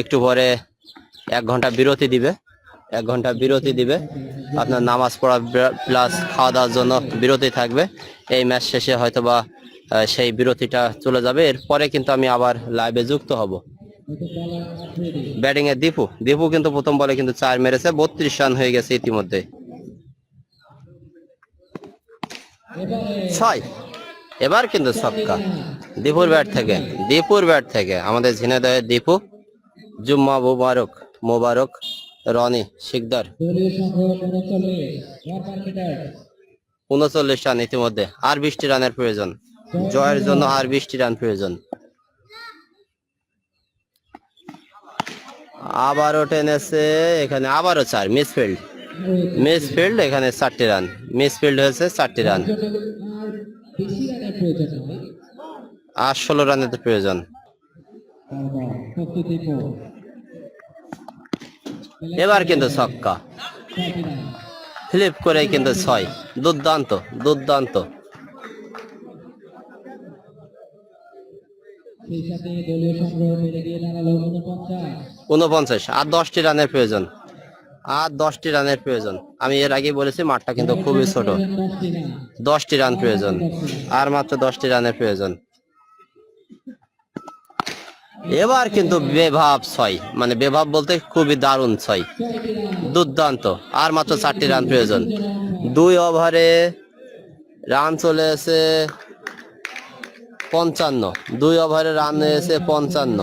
একটু পরে এক ঘণ্টা বিরতি দিবে। এক ঘণ্টা বিরতি দিবে। আপনার নামাজ পড়া প্লাস খাওয়া দাওয়ার জন্য বিরতি থাকবে। এই ম্যাচ শেষে হয়তোবা আহ, সেই বিরতিটা চলে যাবে। এরপরে কিন্তু আমি আবার লাইভে যুক্ত হব। ব্যাটিং এ দীপু। দীপু কিন্তু প্রথম বলে কিন্তু চার মেরেছে। বত্রিশ রান হয়ে গেছে ইতিমধ্যে। ছয়। এবার কিন্তু ছক্কা দীপুর ব্যাট থেকে, দীপুর ব্যাট থেকে আমাদের ঝিনাইদহের দীপু, জুম্মা মুবারক, মোবারক, রনি শিকদার। উনচল্লিশ রান ইতিমধ্যে, আর বিশটি রানের প্রয়োজন। জয়ের জন্য আর বিশটি রান প্রয়োজন। আবারও টেনেছে এখানে, আবারও চার, মিসফিল্ড। মিসফিল্ড এখানে চারটি রান, মিসফিল্ড হয়েছে চারটি রান। বেশি রানের প্রয়োজন হয় আর ষোলো রানের প্রয়োজন। এবার কিন্তু ছক্কা। ফ্লিপ করে কিন্তু ছয়। দুর্দান্ত দুর্দান্ত। উনপঞ্চাশ আর দশটি রানের প্রয়োজন। আর দশটি রানের প্রয়োজন। আমি এর আগে বলেছি, মাঠটা কিন্তু খুবই ছোট। দশটি রান প্রয়োজন, আর মাত্র দশটি রানের প্রয়োজন। এবার কিন্তু বেভাব ছয় মানে বেভাব বলতে খুবই দারুণ ছয়। দুর্দান্ত, আর মাত্র চারটি রান প্রয়োজন। দুই ওভারে রান চলে এসে পঞ্চান্ন, দুই ওভারে রান এসে পঞ্চান্ন।